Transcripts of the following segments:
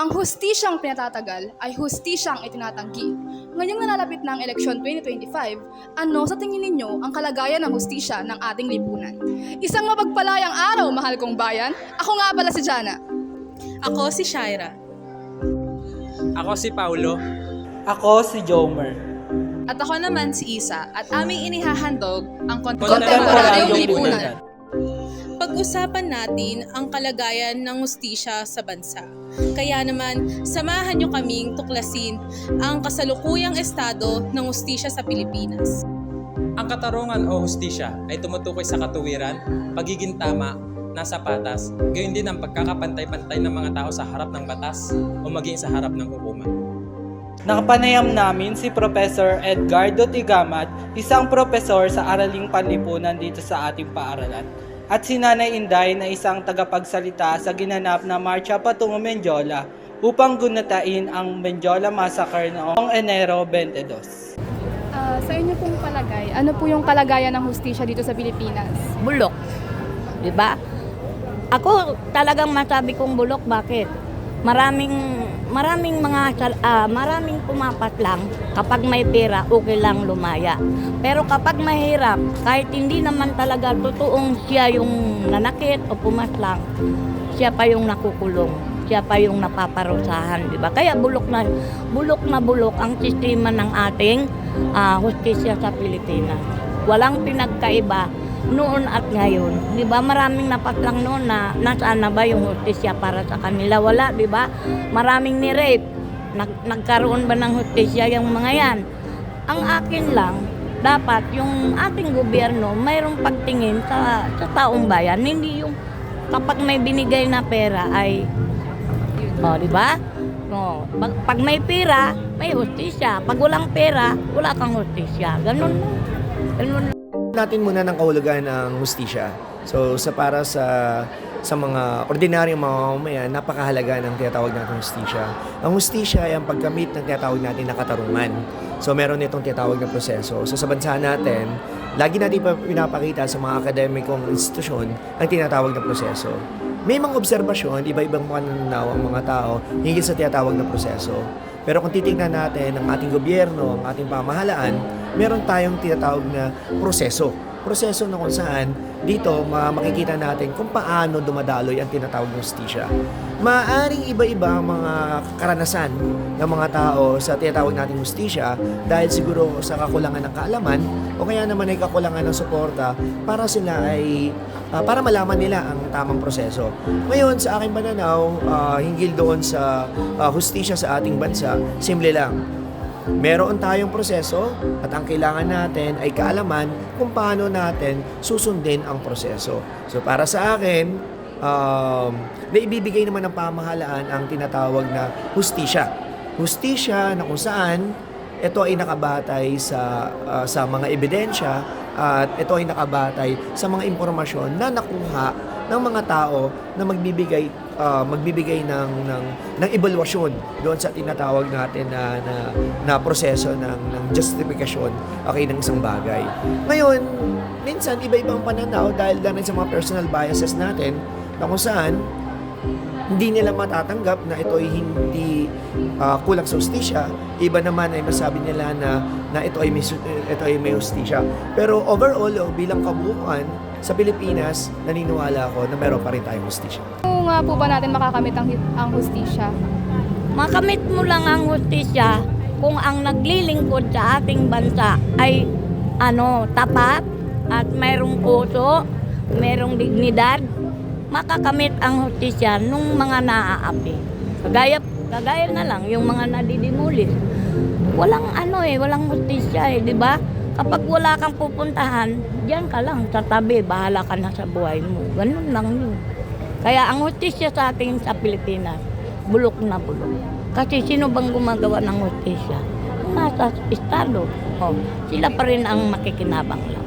Ang hustisyang pinatatagal ay hustisyang itinatanggi. Ngayong nalalapit na ang eleksyon 2025, ano sa tingin ninyo ang kalagayan ng hustisya ng ating lipunan? Isang mapagpalayang araw, mahal kong bayan. Ako nga pala si Jana. Ako si Shaira. Ako si Paulo. Ako si Jomer. At ako naman si Isa at aming inihahandog ang Kontemporaryong kontemporaryong lipunan. lipunan. Pag-usapan natin ang kalagayan ng hustisya sa bansa. Kaya naman, samahan niyo kaming tuklasin ang kasalukuyang estado ng hustisya sa Pilipinas. Ang katarungan o hustisya ay tumutukoy sa katuwiran, pagiging tama, nasa patas, gayon din ang pagkakapantay-pantay ng mga tao sa harap ng batas o maging sa harap ng hukuman. Nakapanayam namin si Professor Edgardo Tigamat, isang profesor sa Araling Panlipunan dito sa ating paaralan. At si Nanay Inday na isang tagapagsalita sa ginanap na Marcha patungo Menjola upang gunatain ang Menjola Massacre noong Enero 22. Ah, sa inyo pong palagay, ano po yung kalagayan ng hustisya dito sa Pilipinas? bulok. 'Di ba? Ako talagang masabi kong bulok bakit? Maraming maraming mga ah, maraming pumapat lang kapag may pera okay lang lumaya. Pero kapag mahirap, kahit hindi naman talaga totoong siya yung nanakit o pumaslang, siya pa yung nakukulong. Siya pa yung napaparusahan, di ba? Kaya bulok na bulok na bulok ang sistema ng ating ah, hustisya sa Pilipinas. Walang pinagkaiba noon at ngayon. 'Di ba? Maraming napatlang noon na nasaan na ba yung hustisya para sa kanila? Wala, 'di ba? Maraming ni-rape. Nag, nagkaroon ba ng hustisya yung mga 'yan? Ang akin lang dapat yung ating gobyerno mayroong pagtingin sa sa taong bayan, hindi yung kapag may binigay na pera ay oh, 'di ba? No, pag, pag may pera, may hustisya. Pag walang pera, wala kang hustisya. Ganun. Ganun. Natin muna ng kahulugan ng hustisya. So sa para sa sa mga ordinaryong mamamayan, napakahalaga ng tinatawag natin hustisya. Ang hustisya ay ang pagkamit ng tinatawag natin na katarungan. So meron itong tinatawag na proseso. So sa bansa natin, lagi natin pa- pinapakita sa mga akademikong institusyon ang tinatawag na proseso. May mga obserbasyon, iba-ibang mga nananaw ang mga tao hingil sa tinatawag na proseso. Pero kung titingnan natin ang ating gobyerno, ang ating pamahalaan, meron tayong tinatawag na proseso. Proseso na kung saan dito ma- makikita natin kung paano dumadaloy ang tinatawag na hustisya. Maaring iba-iba ang mga karanasan ng mga tao sa tinatawag nating hustisya dahil siguro sa kakulangan ng kaalaman o kaya naman ay kakulangan ng suporta para sila ay ah, para malaman nila ang tamang proseso. Ngayon, sa aking pananaw, ah, hinggil doon sa ah, hustisya sa ating bansa, simple lang. Meron tayong proseso at ang kailangan natin ay kaalaman kung paano natin susundin ang proseso. So para sa akin, um, naibibigay naman ng pamahalaan ang tinatawag na hustisya. Hustisya na kung saan ito ay nakabatay sa ah, sa mga ebidensya at ito ay nakabatay sa mga impormasyon na nakuha ng mga tao na magbibigay ah, magbibigay ng ng ng evaluasyon doon sa tinatawag natin na na, na proseso ng ng justification okay ng isang bagay. Ngayon, minsan iba-ibang pananaw dahil dahil sa mga personal biases natin na kung saan hindi nila matatanggap na ito ay hindi ah, kulang sa hustisya. Iba naman ay masabi nila na na ito ay may, ito ay may hustisya. Pero overall, oh, bilang kabuuan sa Pilipinas, naniniwala ako na meron pa rin tayong hustisya. Kung nga po ba natin makakamit ang, ang hustisya? Makamit mo lang ang hustisya kung ang naglilingkod sa ating bansa ay ano, tapat at mayroong puso, mayroong dignidad, makakamit ang hustisya nung mga naaapi. Kagaya, kagaya na lang yung mga nadidimulis. Walang ano eh, walang hustisya eh, di ba? Kapag wala kang pupuntahan, diyan ka lang sa tabi, bahala ka na sa buhay mo. Ganun lang yun. Kaya ang hustisya sa atin sa Pilipinas, bulok na bulok. Kasi sino bang gumagawa ng hustisya? Nasa estado. Oh, sila pa rin ang makikinabang lang.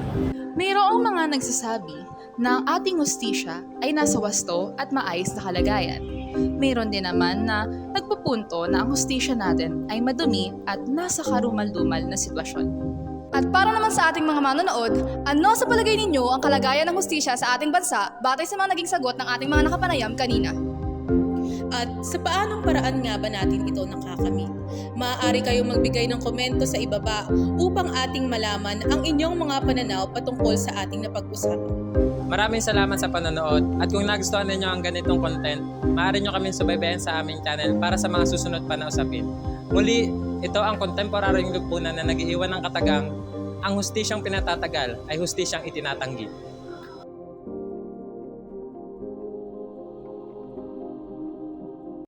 Mayroong mga nagsasabi na ang ating hustisya ay nasa wasto at maayos na kalagayan. Mayroon din naman na nagpupunto na ang hustisya natin ay madumi at nasa karumal-dumal na sitwasyon. At para naman sa ating mga manonood, ano sa palagay ninyo ang kalagayan ng hustisya sa ating bansa batay sa mga naging sagot ng ating mga nakapanayam kanina? At sa paanong paraan nga ba natin ito nakakamit? Maaari kayong magbigay ng komento sa ibaba upang ating malaman ang inyong mga pananaw patungkol sa ating napag-usapan. Maraming salamat sa panonood at kung nagustuhan ninyo ang ganitong content, maaari nyo kami subaybayan sa aming channel para sa mga susunod pa na usapin. Muli, ito ang kontemporaryong lipunan na nagiiwan ng katagang, ang hustisyang pinatatagal ay hustisyang itinatanggi.